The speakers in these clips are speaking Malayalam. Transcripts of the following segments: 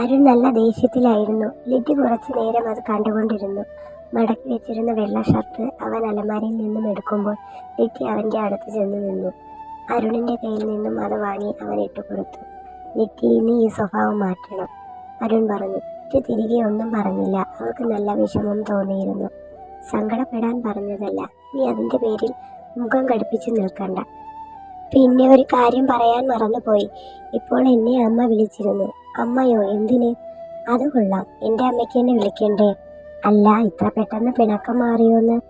അരുൺ നല്ല ദേഷ്യത്തിലായിരുന്നു. ലിറ്റി കുറച്ചു നേരം അത് കണ്ടുകൊണ്ടിരുന്നു. മടക്കി വെച്ചിരുന്ന വെള്ള ഷർട്ട് അവൻ അലമാരയിൽ നിന്നും എടുക്കുമ്പോൾ ലിറ്റി അവന്റെ അടുത്ത് ചെന്ന് നിന്നു. അരുണിന്റെ കയ്യിൽ നിന്നും അത് വാങ്ങി അവൻ ഇട്ടുകൊടുത്തു ലിറ്റി ഇനി ഈ സ്വഭാവം മാറ്റണം അരുൺ പറഞ്ഞു. ലിറ്റി തിരികെ ഒന്നും പറഞ്ഞില്ല. അവൾക്ക് നല്ല വിഷമം തോന്നിയിരുന്നു. സങ്കടപ്പെടാൻ പറഞ്ഞതല്ല. നീ അതിന്റെ പേരിൽ മുഖം കടുപ്പിച്ച് നിൽക്കണ്ട. പിന്നെ ഒരു കാര്യം പറയാൻ മറന്നുപോയി. ഇപ്പോൾ എന്നെ അമ്മ വിളിച്ചിരുന്നു. അമ്മയോ എന്തിന്? അത് കൊള്ളാം. എന്റെ അമ്മയ്ക്ക് എന്നെ വിളിക്കണ്ടേ? അല്ല ഇത്ര പെട്ടെന്ന് പിണക്കം മാറിയോന്ന്.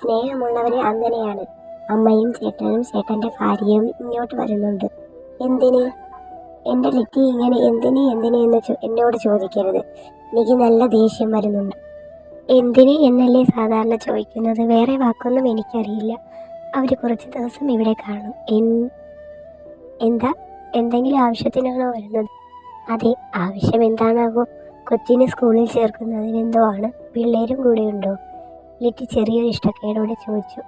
സ്നേഹമുള്ളവരെ അങ്ങനെയാണ്. അമ്മയും ചേട്ടനും ചേട്ടന്റെ ഭാര്യയും ഇങ്ങോട്ട് വരുന്നുണ്ട്. എന്തിന്? എന്റെ ലിറ്റി ഇങ്ങനെ എന്തിന് എന്തിന് എന്ന് എന്നോട് ചോദിക്കരുത്. എനിക്ക് നല്ല ദേഷ്യം വരുന്നുണ്ട്. എന്തിന് എന്നല്ലേ സാധാരണ ചോദിക്കുന്നത്? വേറെ വാക്കൊന്നും എനിക്കറിയില്ല. അവർ കുറച്ച് ദിവസം ഇവിടെ കാണും. എന്താ? എന്തെങ്കിലും ആവശ്യത്തിനാണോ വരുന്നത്? അതെ ആവശ്യം എന്താണാവോ കൊച്ചിനെ സ്കൂളിൽ ചേർക്കുന്നതിന് എന്തോ ആണ്. പിള്ളേരും കൂടെ ഉണ്ടോ ലിറ്റി ചെറിയൊരു ഇഷ്ടക്കേടോടെ ചോദിച്ചു.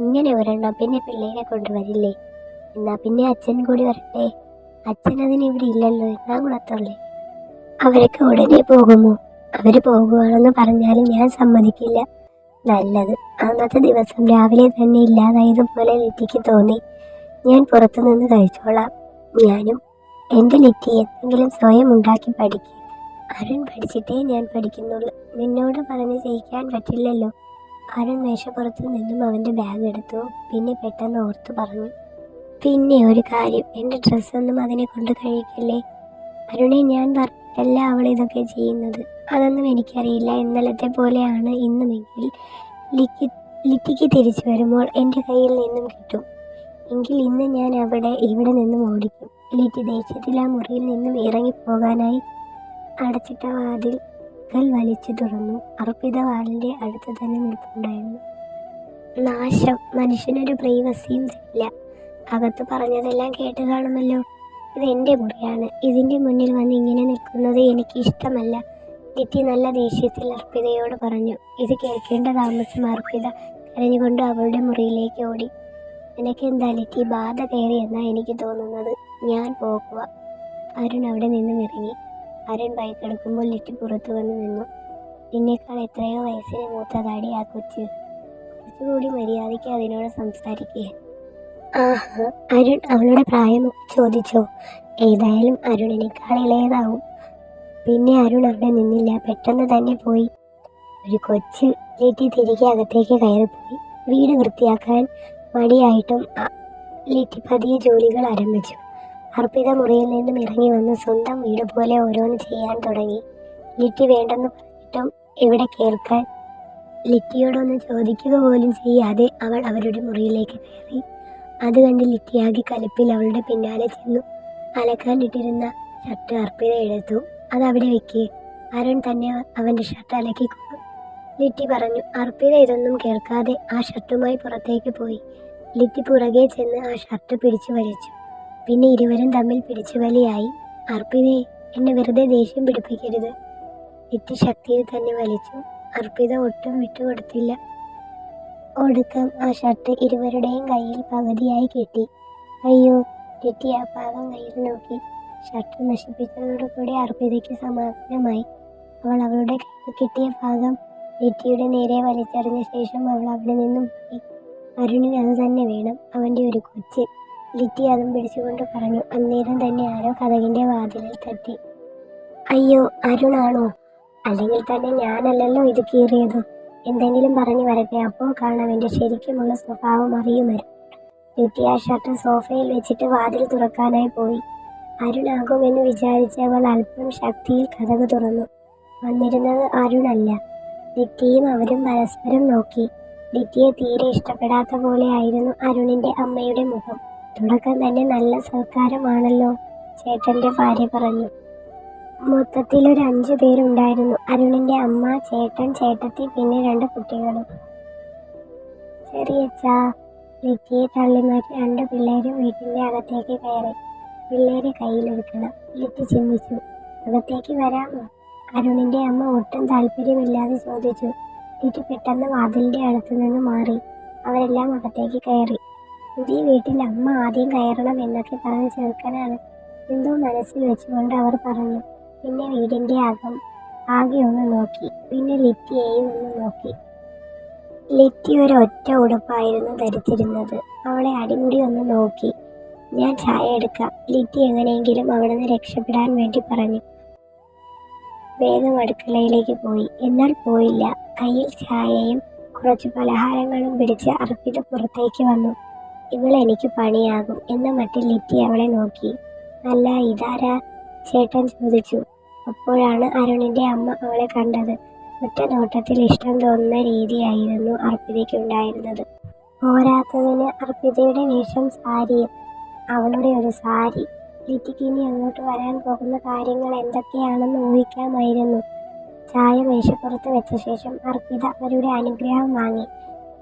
ഇങ്ങനെ ഒരെണ്ണം പിന്നെ പിള്ളേരെ കൊണ്ടുവരില്ലേ? എന്നാൽ പിന്നെ അച്ഛൻ കൂടി വരട്ടെ. അച്ഛൻ അതിന് ഇവിടെ ഇല്ലല്ലോ. എറണാകുളത്തല്ലേ അവരൊക്കെ ഉടനെ പോകുമോ? അവർ പോകുവാണെന്ന് പറഞ്ഞാലും ഞാൻ സമ്മതിക്കില്ല. നല്ലത്. അന്നത്തെ ദിവസം രാവിലെ തന്നെ ഇല്ലാതായതുപോലെ ലിറ്റിക്ക് തോന്നി. ഞാൻ പുറത്തുനിന്ന് കഴിച്ചോളാം. ഞാനും എന്റെ ലിറ്റി എന്തെങ്കിലും സ്വയം ഉണ്ടാക്കി പഠിക്കും. അരുൺ പഠിച്ചിട്ടേ ഞാൻ പഠിക്കുന്നുള്ളൂ. നിന്നോട് പറഞ്ഞ് ചെയ്യിക്കാൻ പറ്റില്ലല്ലോ. അരുൺ മേശപ്പുറത്ത് നിന്നും അവന്റെ ബാഗ് എടുത്തു. പിന്നെ പെട്ടെന്ന് ഓർത്തു പറഞ്ഞു പിന്നെ ഒരു കാര്യം. എന്റെ ഡ്രസ്സൊന്നും അതിനെ കൊണ്ട് കഴിക്കില്ലേ? അരുണെ ഞാൻ പറഞ്ഞല്ല അവൾ ഇതൊക്കെ ചെയ്യുന്നത്. അതൊന്നും എനിക്കറിയില്ല. ഇന്നലത്തെ പോലെയാണ് ഇന്നുമെങ്കിൽ ലിക്കി ലിറ്റിക്ക് തിരിച്ചു വരുമ്പോൾ എന്റെ കയ്യിൽ നിന്നും കിട്ടും. എങ്കിൽ ഇന്ന് ഞാൻ അവിടെ ഇവിടെ നിന്നും ഓടിക്കും. ലിറ്റി ദേഷ്യത്തിൽ ആ മുറിയിൽ നിന്നും ഇറങ്ങിപ്പോകാനായി അടച്ചിട്ട വാതിൽ കൽ വലിച്ചു തുറന്നു. അർപ്പിത വാലിന്റെ അടുത്ത് തന്നെ നിൽപ്പുണ്ടായിരുന്നു. നാശം. മനുഷ്യനൊരു പ്രൈവസിയും ഇല്ല. അകത്ത് പറഞ്ഞതെല്ലാം കേട്ട് കാണുമല്ലോ. ഇത് എന്റെ മുറിയാണ്. ഇതിന്റെ മുന്നിൽ വന്ന് ഇങ്ങനെ നിൽക്കുന്നത് എനിക്ക് ഇഷ്ടമല്ല ലിറ്റി നല്ല ദേഷ്യത്തിൽ അർപ്പിതയോട് പറഞ്ഞു. ഇത് കേൾക്കേണ്ട താമസം അർപ്പിത കരഞ്ഞുകൊണ്ട് അവളുടെ മുറിയിലേക്ക് ഓടി. നിനക്ക് എന്താ ലിറ്റി ബാധ കയറി എന്നാ എനിക്ക് തോന്നുന്നത്. ഞാൻ പോകുക അരുൺ അവിടെ നിന്നും ഇറങ്ങി. അരുൺ ബൈക്ക് എടുക്കുമ്പോൾ ലിറ്റി പുറത്തു വന്ന് നിന്നു. നിന്നേക്കാൾ എത്രയോ വയസ്സിന് മൂത്തതാടി ആ കൊച്ച്. കുറച്ചുകൂടി മര്യാദയ്ക്ക് അതിനോട് സംസാരിക്കുക ആഹാ അരുൺ അവളുടെ പ്രായമൊക്കെ ചോദിച്ചോ? ഏതായാലും അരുണിനേക്കാൾ ഇളയതാവും. പിന്നെ അരുൺ അവിടെ നിന്നില്ല. പെട്ടെന്ന് തന്നെ പോയി. ഒരു കൊച്ച് ലിറ്റി തിരികെ അകത്തേക്ക് കയറിപ്പോയി. വീട് വൃത്തിയാക്കാൻ മടിയായിട്ടും ലിറ്റി പതിയെ ജോലികൾ ആരംഭിച്ചു. അർപ്പിത മുറിയിൽ നിന്നും ഇറങ്ങി വന്ന് സ്വന്തം വീട് പോലെ ഓരോന്ന് ചെയ്യാൻ തുടങ്ങി. ലിറ്റി വേണ്ടെന്ന് പറഞ്ഞിട്ടും ഇവിടെ കേൾക്കാൻ? ലിറ്റിയോടൊന്ന് ചോദിക്കുക പോലും ചെയ്യാതെ അവൾ അവരുടെ മുറിയിലേക്ക് കയറി. അത് കണ്ട് ലിറ്റിയാകി കലിപ്പിൽ അവളുടെ പിന്നാലെ ചെന്നു. അലക്കാൻ ഇട്ടിരുന്ന ഷർട്ട് അർപ്പിത എടുത്തു. അത് അവിടെ വെക്കി. അരുൺ തന്നെ അവന്റെ ഷർട്ട് അലക്കിക്കൊണ്ടു ലിറ്റി പറഞ്ഞു. അർപ്പിത ഇതൊന്നും കേൾക്കാതെ ആ ഷർട്ടുമായി പുറത്തേക്ക് പോയി. ലിറ്റി പുറകെ ചെന്ന് ആ ഷർട്ട് പിടിച്ചു വലിച്ചു. പിന്നെ ഇരുവരും തമ്മിൽ പിടിച്ചു വലിയായി. അർപ്പിതയെ എന്നെ വെറുതെ ദേഷ്യം പിടിപ്പിക്കരുത്. ലിറ്റി ശക്തിയിൽ തന്നെ വലിച്ചു. അർപ്പിത ഒട്ടും വിട്ടുകൊടുത്തില്ല. ഒടുക്കം ആ ഷർട്ട് ഇരുവരുടെയും കയ്യിൽ പകുതിയായി കിട്ടി. അയ്യോ ലിറ്റി ആ ഭാഗം കയ്യിൽ നോക്കി. ഷർട്ട് നശിപ്പിച്ചതോടുകൂടി അർപ്പിതയ്ക്ക് സമാധാനമായി. അവൾ അവളുടെ കയ്യിൽ കിട്ടിയ ഭാഗം ലിറ്റിയുടെ നേരെ വലിച്ചെറിഞ്ഞ ശേഷം അവൾ അവിടെ നിന്നും പോയി. അരുണിന് അത് തന്നെ വേണം അവന്റെ ഒരു കൊച്ച്. ലിറ്റി അതും പിടിച്ചുകൊണ്ട് പറഞ്ഞു അന്നേരം തന്നെ ആരോ കഥകിന്റെ വാതിലിൽ തട്ടി. അയ്യോ അരുണാണോ? അല്ലെങ്കിൽ തന്നെ ഞാനല്ലല്ലോ ഇത് കീറിയത്? എന്തെങ്കിലും പറഞ്ഞു വരട്ടെ അപ്പോൾ കാണാം എന്റെ ശരിക്കുമുള്ള സ്വഭാവം അറിയുമരും ലിറ്റി ആ ഷർട്ട് സോഫയിൽ വെച്ചിട്ട് വാതിൽ തുറക്കാനായി പോയി. അരുണാകുമെന്ന് വിചാരിച്ച അവൾ അല്പം ശക്തിയിൽ കഥക് തുറന്നു. വന്നിരുന്നത് അരുണല്ല ലിറ്റിയും അവരും പരസ്പരം നോക്കി. ലിറ്റിയെ തീരെ ഇഷ്ടപ്പെടാത്ത പോലെ ആയിരുന്നു അരുണിന്റെ അമ്മയുടെ മുഖം. തുടക്കം തന്നെ നല്ല സൽക്കാരമാണല്ലോ ചേട്ടന്റെ ഭാര്യ പറഞ്ഞു. മൊത്തത്തിൽ ഒരു അഞ്ചു പേരുണ്ടായിരുന്നു അരുണിന്റെ അമ്മ ചേട്ടൻ ചേട്ടത്തി പിന്നെ രണ്ട് കുട്ടികളും. ചെറിയച്ച ലിറ്റിയെ തള്ളിമാറ്റി രണ്ട് പിള്ളേരും വീട്ടിന്റെ അകത്തേക്ക് കയറി. പിള്ളേരെ കയ്യിലെടുക്കണം. ലിറ്റി ചിന്തിച്ചു. അകത്തേക്ക് വരാമോ? അരുണിന്റെ അമ്മ ഒട്ടും താല്പര്യമില്ലാതെ ചോദിച്ചു. ലിറ്റി പെട്ടെന്ന് വാതിലിന്റെ അടുത്ത് നിന്ന് മാറി. അവരെല്ലാം അകത്തേക്ക് കയറി. പുതിയ വീട്ടിൽ അമ്മ ആദ്യം കയറണം എന്നൊക്കെ പറഞ്ഞ ചെറുക്കനാണ് എന്തോ മനസ്സിൽ വെച്ചുകൊണ്ട് അവർ പറഞ്ഞു. പിന്നെ വീടിന്റെ അകം ആകെ ഒന്ന് നോക്കി. പിന്നെ ലിറ്റിയെയും ഒന്ന് നോക്കി. ലിറ്റി ഒരു ഒറ്റ ഉടുപ്പായിരുന്നു ധരിച്ചിരുന്നത്. അവളെ അടിമുടി ഒന്ന് നോക്കി. ഞാൻ ചായ എടുക്കാം ലിറ്റി എങ്ങനെയെങ്കിലും അവിടെ നിന്ന് രക്ഷപ്പെടാൻ വേണ്ടി പറഞ്ഞു. വേഗം അടുക്കളയിലേക്ക് പോയി. എന്നാൽ പോയില്ല. കയ്യിൽ ചായയും കുറച്ച് പലഹാരങ്ങളും പിടിച്ച് അർപ്പിത പുറത്തേക്ക് വന്നു. ഇവൾ എനിക്ക് പണിയാകും എന്ന മട്ടിൽ ലിറ്റി അവളെ നോക്കി. അല്ല ഇതാരാ? ചേട്ടൻ ചോദിച്ചു. അപ്പോഴാണ് അരുണിന്റെ അമ്മ അവളെ കണ്ടത്. ഒറ്റ നോട്ടത്തിൽ ഇഷ്ടം തോന്നുന്ന രീതിയായിരുന്നു അർപ്പിതയ്ക്കുണ്ടായിരുന്നത്. പോരാത്തതിന് അർപ്പിതയുടെ വേഷം സാരിയും അവളുടെ ഒരു സാരി. ലിറ്റിക്ക് ഇനി അങ്ങോട്ട് വരാൻ പോകുന്ന കാര്യങ്ങൾ എന്തൊക്കെയാണെന്ന് ഊഹിക്കാമായിരുന്നു. ചായ മേശപ്പുറത്ത് വെച്ച ശേഷം അർപ്പിത അവരുടെ അനുഗ്രഹം വാങ്ങി.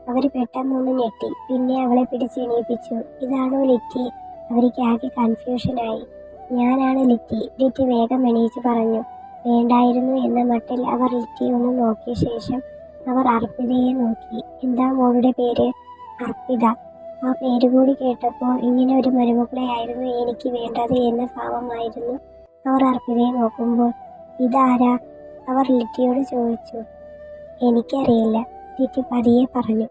അവർ പെട്ടെന്നൊന്ന് ഞെട്ടി. പിന്നെ അവളെ പിടിച്ച് എണീപ്പിച്ചു. ഇതാണോ ലിറ്റി? അവർക്ക് ആകെ കൺഫ്യൂഷനായി ഞാനാണ് ലിറ്റി ലിറ്റി വേഗം എണീച്ച് പറഞ്ഞു. വേണ്ടായിരുന്നു എന്ന മട്ടിൽ അവർ ലിറ്റി ഒന്ന് നോക്കിയ ശേഷം അവർ അർപ്പിതയെ നോക്കി. എന്താ മോളുടെ പേര്? അർപ്പിത. ആ പേര് കൂടി കേട്ടപ്പോൾ ഇങ്ങനെ ഒരു മരുമകളെയായിരുന്നു എനിക്ക് വേണ്ടത് എന്ന ഭാവമായിരുന്നു അവർ അർപ്പിതയെ നോക്കുമ്പോൾ ഇതാരാ? അവർ ലിറ്റിയോട് ചോദിച്ചു. എനിക്കറിയില്ല ലിറ്റി പതിയെ പറഞ്ഞു.